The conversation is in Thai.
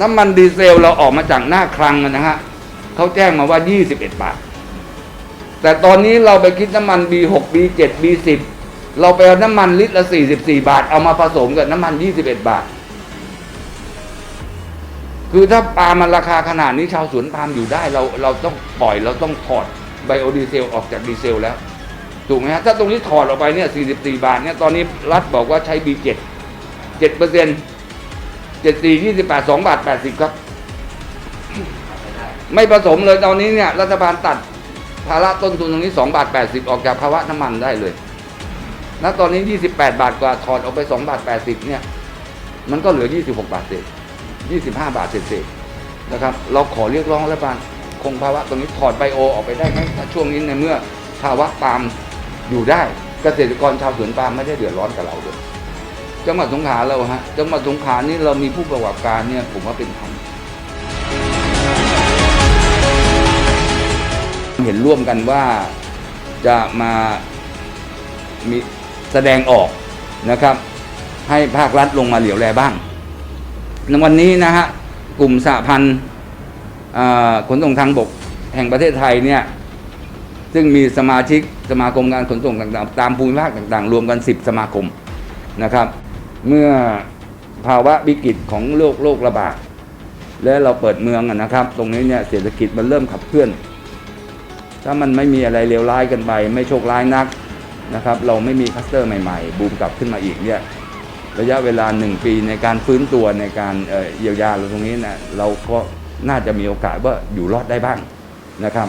น้ำมันดีเซลเราออกมาจากหน้าคลังนะฮะเขาแจ้งมาว่า 21 บาท แต่ตอนนี้เราไปคิดน้ำมัน B6 B7 B10 เราไปเอาน้ำมันลิตรละ 44 บาท เอามาผสมกับน้ำมัน 21 บาท คือถ้าปาล์มมันราคาขนาดนี้ชาวสวนปาล์มอยู่ได้ เราเราต้องปล่อยเราต้องถอดไบโอดีเซลออกจากดีเซลแล้ว ถูกไหมฮะ ถ้าตรงนี้ถอดออกไปเนี่ย 44 บาทเนี่ย ตอนนี้รัฐบอกว่าใช้ B7 7เปอร์เซ็นต์ 74 28 2บาท80ครับ ไม่ผสมเลยตอนนี้เนี่ยรัฐบาลตัดภาระต้นทุนตรงนี้2บาท80ออกจากภาวะน้ำมันได้เลยณตอนนี้28บาทกว่าถอดออกไป2บาท80เนี่ย มันก็เหลือ26บาทเศษ25บาทเศษๆนะครับ เราขอเรียกร้องรัฐบาลคงภาวะตรงนี้ถอดไบโอออกไปได้ไหมถ้าช่วงนี้ในเมื่อภาวะปาล์มอยู่ได้เกษตรกรชาวสวนปาล์มไม่ได้เดือดร้อนกับเราเลย จังหวัดสงขลาเราฮะจังหวัดสงขลานี่เรามีผู้ประกอบการเนี่ยผมว่าเป็นธรรมเห็นร่วมกันว่าจะมามีแสดงออกนะครับ ให้ภาครัฐลงมาเหลียวแลบ้างในวันนี้นะฮะกลุ่มสหพันธ์ขนส่งทางบกแห่งประเทศไทยเนี่ยซึ่งมีสมาชิกสมาคมการขนส่งต่างๆ ตามภูมิภาคต่างๆ รวมกัน 10 สมาคมนะครับ เมื่อภาวะวิกฤตของโรคโรคระบาดและเราเปิดเมืองนะครับ ตรงนี้เนี่ยเศรษฐกิจมันเริ่มขับเคลื่อน ถ้ามันไม่มีอะไรเลวร้ายกันไป ไม่โชคร้ายนักนะครับ เราไม่มีคลัสเตอร์ใหม่ๆ บูมกลับขึ้นมาอีกเนี่ยระยะเวลาหนึ่งปีในการฟื้นตัวในการเยียวยาเราตรงนี้นะเราก็น่าจะมีโอกาสว่าอยู่รอดได้บ้างนะครับ